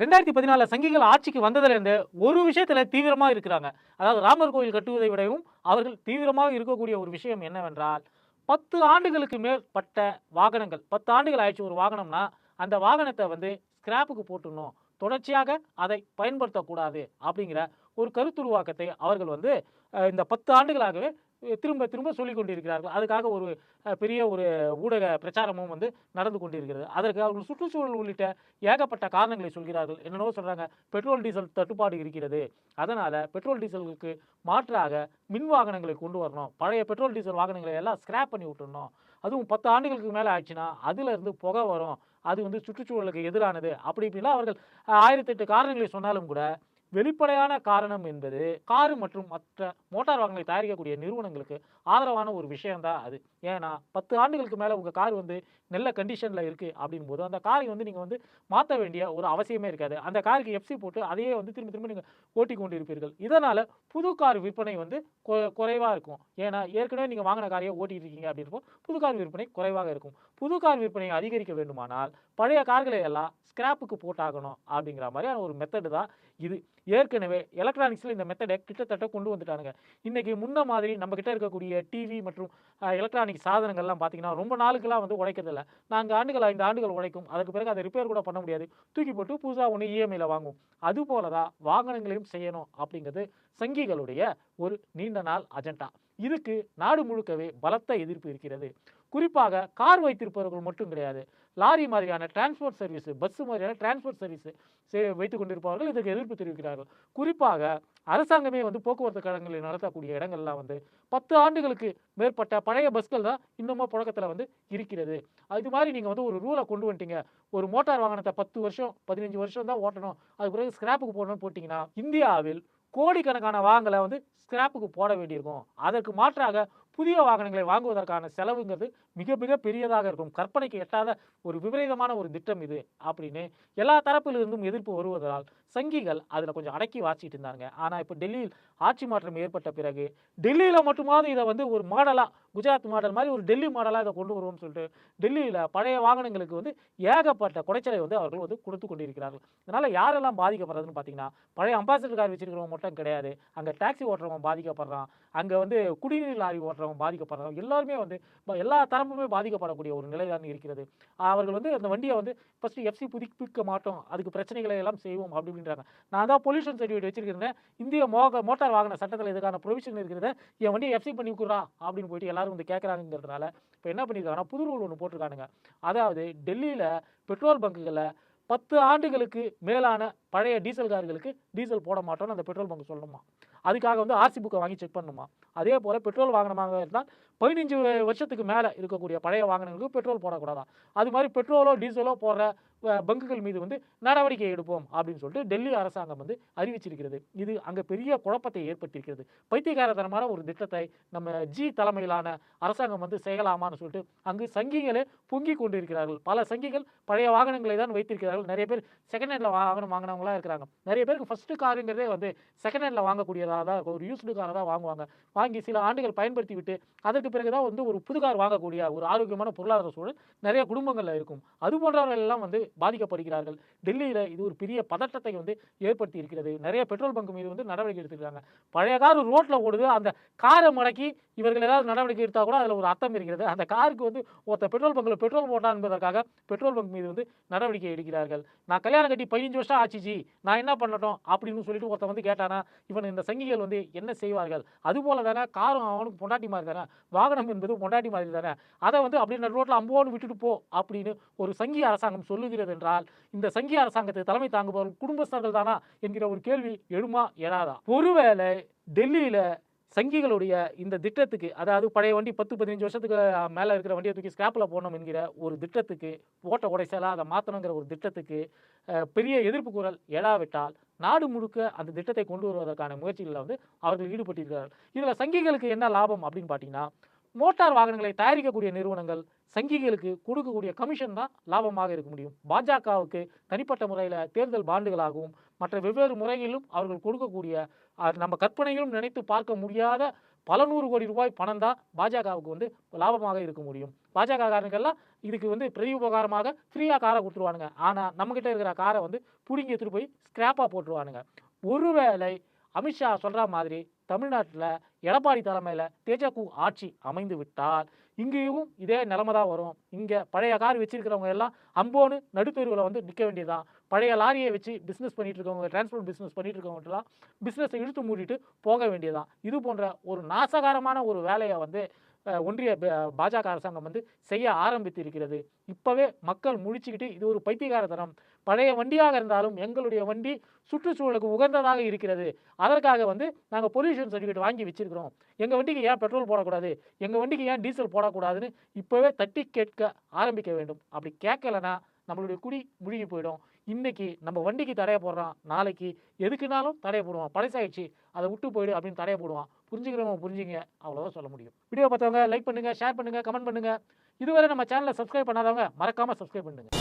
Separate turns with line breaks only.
ரெண்டாயிரத்தி பதினாலு சங்கிகள் ஆட்சிக்கு வந்ததுலேருந்து ஒரு விஷயத்துல தீவிரமாக இருக்கிறாங்க. அதாவது ராமர் கோயில் கட்டுவதை விடவும் அவர்கள் தீவிரமாக இருக்கக்கூடிய ஒரு விஷயம் என்னவென்றால் பத்து ஆண்டுகளுக்கு மேற்பட்ட வாகனங்கள் பத்து ஆண்டுகள் ஆயிடுச்சு ஒரு வாகனம்னா அந்த வாகனத்தை வந்து ஸ்கிராப்புக்கு போட்டுடணும். தொடர்ச்சியாக அதை பயன்படுத்தக்கூடாது அப்படிங்கிற ஒரு கருத்துருவாக்கத்தை அவர்கள் வந்து இந்த பத்து ஆண்டுகளாகவே திரும்ப திரும்ப சொல்லிக் கொண்டிருக்கிறார்கள். அதுக்காக ஒரு பெரிய ஒரு ஊடக பிரச்சாரமும் வந்து நடந்து கொண்டிருக்கிறது. அதற்கு அவர்கள் சுற்றுச்சூழல் உள்ளிட்ட ஏகப்பட்ட காரணங்களை சொல்கிறார்கள். என்னென்னவோ சொல்கிறாங்க பெட்ரோல் டீசல் தட்டுப்பாடு இருக்கிறது. அதனால் பெட்ரோல் டீசலுக்கு மாற்றாக மின் வாகனங்களை கொண்டு வரணும். பழைய பெட்ரோல் டீசல் வாகனங்களை எல்லாம் ஸ்கிராப் பண்ணி விட்டுறணும். அதுவும் பத்து ஆண்டுகளுக்கு மேலே ஆச்சுன்னா அதுலேருந்து புகை வரும். அது வந்து சுற்றுச்சூழலுக்கு எதிரானது. அப்படி இப்படிலாம் அவர்கள் ஆயிரத்தெட்டு காரணங்களை சொன்னாலும் கூட வெளிப்படையான காரணம் என்பது காரு மற்றும் மற்ற மோட்டார் வாகனங்களை தயாரிக்கக்கூடிய நிறுவனங்களுக்கு ஆதரவான ஒரு விஷயம்தான் அது. ஏன்னா பத்து ஆண்டுகளுக்கு மேலே உங்கள் கார் வந்து நல்ல கண்டிஷனில் இருக்குது அப்படின் போது அந்த காரை வந்து நீங்கள் வந்து மாற்ற வேண்டிய ஒரு அவசியமே இருக்காது. அந்த காருக்கு எஃப்சி போட்டு அதையே வந்து திரும்ப திரும்ப நீங்கள் ஓட்டி கொண்டு இருப்பீர்கள் இதனால் புது கார் விற்பனை வந்து குறைவாக இருக்கும். ஏன்னா ஏற்கனவே நீங்கள் வாங்கின காரையே ஓட்டிட்டு இருக்கீங்க அப்படின்றப்போ புது கார் விற்பனை குறைவாக இருக்கும். புது கார் விற்பனையை அதிகரிக்க வேண்டுமானால் பழைய கார்களை எல்லாம் ஸ்கிராப்புக்கு போட்டாகணும் அப்படிங்கிற மாதிரியான ஒரு மெத்தடு தான் இது. ஏற்கனவே எலக்ட்ரானிக்ஸில் இந்த மெத்தடை கிட்டத்தட்ட கொண்டு வந்துட்டானுங்க. இன்றைக்கி முன்ன மாதிரி நம்மக்கிட்ட இருக்கக்கூடிய டிவி மற்றும் எலக்ட்ரானிக் சாதனங்கள்லாம் பார்த்திங்கன்னா ரொம்ப நாளுக்கெல்லாம் வந்து உழைக்கிறதில்ல நாங்கள் ஆண்டுகள் ஐந்து ஆண்டுகள் உழைக்கும் அதுக்கு பிறகு அதை ரிப்பேர் கூட பண்ண முடியாது. தூக்கி போட்டு புதுசாக ஒன்று இஎம்ஐயில் வாங்கும். அதுபோல தான் வாகனங்களையும் செய்யணும் அப்படிங்கிறது சங்கிகளுடைய ஒரு நீண்ட நாள் அஜெண்டா இதுக்கு நாடு முழுக்கவே பலத்த எதிர்ப்பு இருக்கிறது. குறிப்பாக கார் வைத்திருப்பவர்கள் மட்டும் கிடையாது. லாரி மாதிரியான டிரான்ஸ்போர்ட் சர்வீஸ் பஸ் மாதிரியான டிரான்ஸ்போர்ட் சர்வீஸ் வைத்துக் கொண்டிருப்பவர்கள் இதற்கு எதிர்ப்பு தெரிவிக்கிறார்கள். குறிப்பாக அரசாங்கமே வந்து போக்குவரத்து கழகங்களை நடத்தக்கூடிய இடங்கள்லாம் வந்து பத்து ஆண்டுகளுக்கு மேற்பட்ட பழைய பஸ்கள் தான் இன்னமும் புழக்கத்தில் வந்து இருக்கிறது. அது மாதிரி நீங்கள் வந்து ஒரு ரூலை கொண்டு வந்துட்டீங்க. ஒரு மோட்டார் வாகனத்தை பத்து வருஷம் பதினஞ்சு வருஷம் தான் ஓட்டணும். அது பிறகு ஸ்கிராப்புக்கு போடணும்னு போட்டிங்கன்னா இந்தியாவில் கோடிக்கணக்கான வாகனங்களை வந்து ஸ்கிராப்புக்கு போட வேண்டியிருக்கும். அதற்கு மாற்றாக புதிய வாகனங்களை வாங்குவதற்கான செலவுங்கிறது மிக மிக பெரியதாக இருக்கும். கற்பனைக்கு எட்டாத ஒரு விபரீதமான ஒரு திட்டம் இது அப்படின்னு எல்லா தரப்பிலிருந்தும் எதிர்ப்பு வருவதால் சங்கிகள் அதில் கொஞ்சம் அடக்கி வாச்சிட்டு இருந்தாங்க. ஆனால் இப்போ டெல்லியில் ஆட்சி மாற்றம் ஏற்பட்ட பிறகு டெல்லியில் மட்டுமாவது இதை வந்து ஒரு மாடலாக குஜராத் மாடல் மாதிரி ஒரு டெல்லி மாடலாக இதை கொண்டு வருவோம்னு சொல்லிட்டு டெல்லியில் பழைய வாகனங்களுக்கு வந்து ஏகப்பட்ட குடைச்சலை வந்து அவர்கள் வந்து கொடுத்து கொண்டிருக்கிறார்கள். இதனால் யாரெல்லாம் பாதிக்கப்படுறதுன்னு பார்த்தீங்கன்னா பழைய அம்பாசிடர் கார் வச்சிருக்கிறவங்க மட்டும் கிடையாது. அங்கே டாக்ஸி ஓட்டுறவங்க பாதிக்கப்படுறான். அங்கே வந்து குடிநீர் லாரி ஓட்டுறவங்க பாதிக்கப்படுறாங்க எல்லாருமே வந்து எல்லா தரப்புமே பாதிக்கப்படக்கூடிய ஒரு நிலை தான் இருக்கிறது. அவர்கள் வந்து அந்த வண்டியை வந்து ஃபஸ்ட்டு எஃப்சி புதுப்பிக்க மாட்டோம். அதுக்கு பிரச்சனைகளை எல்லாம் செய்வோம் அப்படின்றாங்க. நான் தான் பொல்யூஷன் சர்டிஃபிகேட் வச்சிருக்கிறேன். இந்திய மோக மோட்டார் வாகன சட்டத்தில் இதுக்கான ப்ரொவிஷன் இருக்கிறது என் வண்டியை எஃப்சி பண்ணி கொடுறா அப்படின்னு போயிட்டு எல்லாரும் வந்து கேட்குறாங்கிறதுனால இப்போ என்ன பண்ணியிருக்காங்கன்னா புது ரூல் ஒன்று போட்டிருக்கானுங்க. அதாவது டெல்லியில் பெட்ரோல் பங்குகளில் பத்து ஆண்டுகளுக்கு மேலான பழைய டீசல் கார்களுக்கு டீசல் போட மாட்டோம்னு அந்த பெட்ரோல் பங்க் சொல்லணுமா அதுக்காக வந்து ஆர்சி புக்கை வாங்கி செக் பண்ணணுமா அதே போல் பெட்ரோல் வாகனமாக இருந்தால் பதினஞ்சு வருஷத்துக்கு மேலே இருக்கக்கூடிய பழைய வாகனங்களுக்கு பெட்ரோல் போடக்கூடாதான் அது மாதிரி பெட்ரோலோ டீசலோ போடுற பங்குகள் மீது வந்து நடவடிக்கை எடுப்போம் அப்படின்னு சொல்லிட்டு டெல்லி அரசாங்கம் வந்து அறிவிச்சிருக்கிறது. இது அங்கே பெரிய குழப்பத்தை ஏற்படுத்தியிருக்கிறது. பைத்தியகாரத்தனமான ஒரு திட்டத்தை நம்ம ஜி தலைமையிலான அரசாங்கம் வந்து செய்யலாமான்னு சொல்லிட்டு அங்கு சங்கிகளே பொங்கி கொண்டிருக்கிறார்கள். பல சங்கிகள் பழைய வாகனங்களை தான் வைத்திருக்கிறார்கள். நிறைய பேர் செகண்ட் ஹேண்டில் வாகனம் வாங்கினவங்களாம் இருக்கிறாங்க. நிறைய பேருக்கு ஃபஸ்ட்டு காருங்கிறதே வந்து செகண்ட் ஹேண்டில் வாங்கக்கூடியதாக தான் ஒரு யூஸ்டு காரை தான் வாங்குவாங்க. வாங்கி சில ஆண்டுகள் பயன்படுத்தி விட்டு அதற்கு பிறகு தான் வந்து ஒரு புது கார் வாங்கக்கூடிய ஒரு ஆரோக்கியமான பொருளாதார சூழல் நிறைய குடும்பங்களில் இருக்கும். அது போன்றவர்கள் எல்லாம் வந்து பாதிக்கப்படுகிறார்கள். டெல்லியில் இது ஒரு பெரிய பதட்டத்தை வந்து ஏற்படுத்தி இருக்கிறது. நிறைய பெட்ரோல் பங்க் மீது வந்து நடவடிக்கை எடுத்துக்கிறாங்க பழைய கார் ரோட்டில் ஓடுது அந்த காரை மடக்கி இவர்கள் ஏதாவது நடவடிக்கை எடுத்தால் கூட அதில் ஒரு அர்த்தம் இருக்கிறது. அந்த காருக்கு வந்து ஒருத்த பெட்ரோல் பங்கில் பெட்ரோல் போட்டான் என்பதற்காக பெட்ரோல் பங்க் மீது வந்து நடவடிக்கை எடுக்கிறார்கள். நான் கல்யாணம் கட்டி பதினஞ்சு வருஷம் ஆச்சுஜி நான் என்ன பண்ணட்டும்? அப்படின்னு சொல்லிட்டு ஒருத்தன் வந்து கேட்டானா இவன் இந்த சங்கிகள் வந்து என்ன செய்வார்கள்? அதுபோல தானே காரும் அவனுக்கு பொண்டாட்டி மாதிரி தானே? வாகனம் என்பது பொண்டாட்டி மாதிரி தானே? அதை வந்து அப்படியே ரோட்டில் அம்போன்னு விட்டுட்டு போ அப்படின்னு ஒரு சங்கி அரசாங்கம் சொல்லுகிறது என்றால் இந்த சங்கி அரசாங்கத்தை தலைமை தாங்குபவர்கள் குடும்பஸ்தர்கள் தானா என்கிற ஒரு கேள்வி எழுமா எழாதா? ஒருவேளை டெல்லியில் சங்கிகளுடைய இந்த திட்டத்துக்கு அதாவது பழைய வண்டி பத்து பதினஞ்சு வருஷத்துக்கு மேலே இருக்கிற வண்டியை தூக்கி ஸ்கிராப்பில் போடணும் என்கிற ஒரு திட்டத்துக்கு ஓட்ட உடைசலாக அதை மாற்றணுங்கிற ஒரு திட்டத்துக்கு பெரிய எதிர்ப்பு குரல் எழாவிட்டால் நாடு முழுக்க அந்த திட்டத்தை கொண்டு வருவதற்கான முயற்சிகளில் வந்து அவர்கள் ஈடுபட்டிருக்கிறார்கள். இதில் சங்கிகளுக்கு என்ன லாபம் அப்படின்னு பார்த்தீங்கன்னா மோட்டார் வாகனங்களை தயாரிக்கக்கூடிய நிறுவனங்கள் சங்கிகளுக்கு கொடுக்கக்கூடிய கமிஷன் தான் லாபமாக இருக்க முடியும். பாஜகவுக்கு தனிப்பட்ட முறையில் தேர்தல் பாண்டுகளாகவும் மற்ற வெவ்வேறு முறைகளிலும் அவர்கள் கொடுக்கக்கூடிய நம்ம கற்பனையிலும் நினைத்து பார்க்க முடியாத பல நூறு கோடி ரூபாய் பணம் தான் பாஜகவுக்கு வந்து லாபமாக இருக்க முடியும். பாஜக காரங்கெல்லாம் இதுக்கு வந்து பிரதி உபகாரமாக ஃப்ரீயாக காரை கொடுத்துருவானுங்க. ஆனால் நம்மக்கிட்ட இருக்கிற காரை வந்து பிடுங்கி எடுத்துகிட்டு போய் ஸ்கிராப்பாக போட்டுருவானுங்க. ஒருவேளை அமித்ஷா சொல்கிற மாதிரி தமிழ்நாட்டில் எடப்பாடி தலைமையில் தேஜகு ஆட்சி அமைந்து விட்டால் இங்கேயும் இதே நிலமை தான் வரும். இங்கே பழைய கார் வச்சிருக்கிறவங்க எல்லாம் அம்போன்னு நடுத்தருவில் வந்து நிற்க வேண்டியதுதான். பழைய லாரியை வச்சு பிஸ்னஸ் பண்ணிட்டு இருக்கவங்க டிரான்ஸ்போர்ட் பிஸ்னஸ் பண்ணிட்டு இருக்கவங்கலாம் பிஸ்னஸை இழுத்து மூடிட்டு போக வேண்டியதான் இது போன்ற ஒரு நாசகாரமான ஒரு வேலையை வந்து ஒன்றிய பாஜக அரசாங்கம் வந்து செய்ய ஆரம்பித்து இருக்கிறது இப்போவே மக்கள் முழிச்சுக்கிட்டு இது ஒரு பைத்தியகாரத்தனம். பழைய வண்டியாக இருந்தாலும் எங்களுடைய வண்டி சுற்றுச்சூழலுக்கு உகந்ததாக இருக்கிறது. அதற்காக வந்து நாங்கள் பொல்யூஷன் சர்டிஃபிகேட் வாங்கி வச்சிருக்கிறோம். எங்கள் வண்டிக்கு ஏன் பெட்ரோல் போடக்கூடாது? எங்கள் வண்டிக்கு ஏன் டீசல் போடக்கூடாதுன்னு இப்போவே தட்டி கேட்க ஆரம்பிக்க வேண்டும். அப்படி கேட்கலன்னா நம்மளுடைய குடி முழுகி போயிடும். இன்றைக்கி நம்ம வண்டிக்கு தடையை போடுறான் நாளைக்கு எதுக்குனாலும் தடையை போடுவான். பழசாயிடுச்சு அதை விட்டு போயிடு அப்படின்னு தடையை போடுவான். புரிஞ்சுக்கிறவங்க புரிஞ்சுங்க அவ்வளோதான் சொல்ல முடியும். வீடியோ பார்த்தவங்க லைக் பண்ணுங்கள் ஷேர் பண்ணுங்கள் கமெண்ட் பண்ணுங்கள் இதுவரை நம்ம சேனலை சப்ஸ்கிரைப் பண்ணாதவங்க மறக்காமல் சப்ஸ்கிரைப் பண்ணுங்கள்